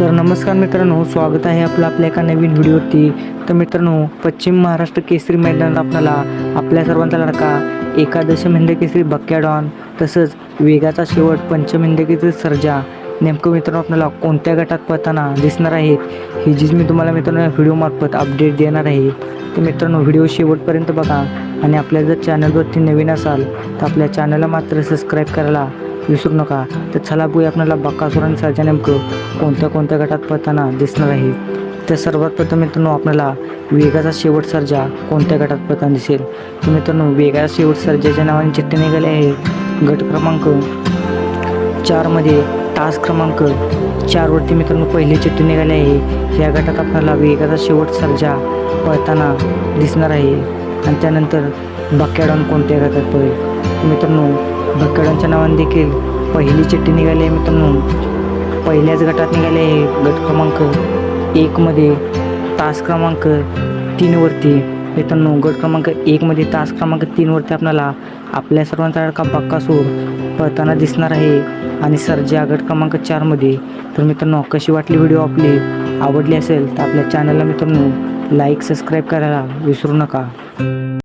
तर नमस्कार मित्रांनो स्वागत आहे आपलं आपल्या एका नवीन व्हिडिओवरती. तर मित्रांनो पश्चिम महाराष्ट्र केसरी मैदानात आपल्याला आपल्या सर्वांचा लडका एकादश हिंद केसरी बक्क्याडॉन तसंच वेगाचा शेवट पंचमहिंदे केसरी सर्जा. नेमकं मित्रांनो आपल्याला कोणत्या गटात पळताना दिसणार आहेत ही जीच मी तुम्हाला मित्रांनो या व्हिडिओमार्फत अपडेट देणार आहे तर मित्रांनो व्हिडिओ शेवटपर्यंत बघा. आणि आपल्या जर चॅनलवरती नवीन असाल तर आपल्या चॅनलला मात्र सबस्क्राईब करायला विसरू नका. तर चला बघूया आपल्याला बक्कासुर आणि सर्जा नेमकं कोणत्या कोणत्या गटात पळताना दिसणार आहे. तर सर्वात प्रथम मित्रांनो आपल्याला वेगाचा शेवट सर्जा कोणत्या गटात पळताना दिसेल? तर मित्रांनो वेगाचा शेवट सर्जाच्या नावाने चिठ्ठी निघाली आहे. गट क्रमांक चारमध्ये तास क्रमांक चारवरती मित्रांनो पहिली चिठ्ठी निघाली आहे. या गटात आपल्याला वेगाचा शेवट सर्जा पळताना दिसणार आहे. आणि त्यानंतर बक्याडॉन कोणत्या गटात पळेल? मित्रांनो. बक्याडॉनच्या नावाने देखील पहिली चिठ्ठी निघाली आहे मित्रांनो. पहिल्याच गटात निघाले आहे गट क्रमांक एकमध्ये तास क्रमांक तीनवरती मित्रांनो गट क्रमांक एकमध्ये तास क्रमांक तीनवरती आपल्याला आपल्या सर्वांचा लडका बक्कासूर पळताना दिसणार आहे. आणि सर्जा गट क्रमांक चारमध्ये तर मित्रांनो कशी वाटली व्हिडिओ आपली? आवडली असेल तर आपल्या चॅनलला मित्रांनो लाईक सबस्क्राईब करायला विसरू नका.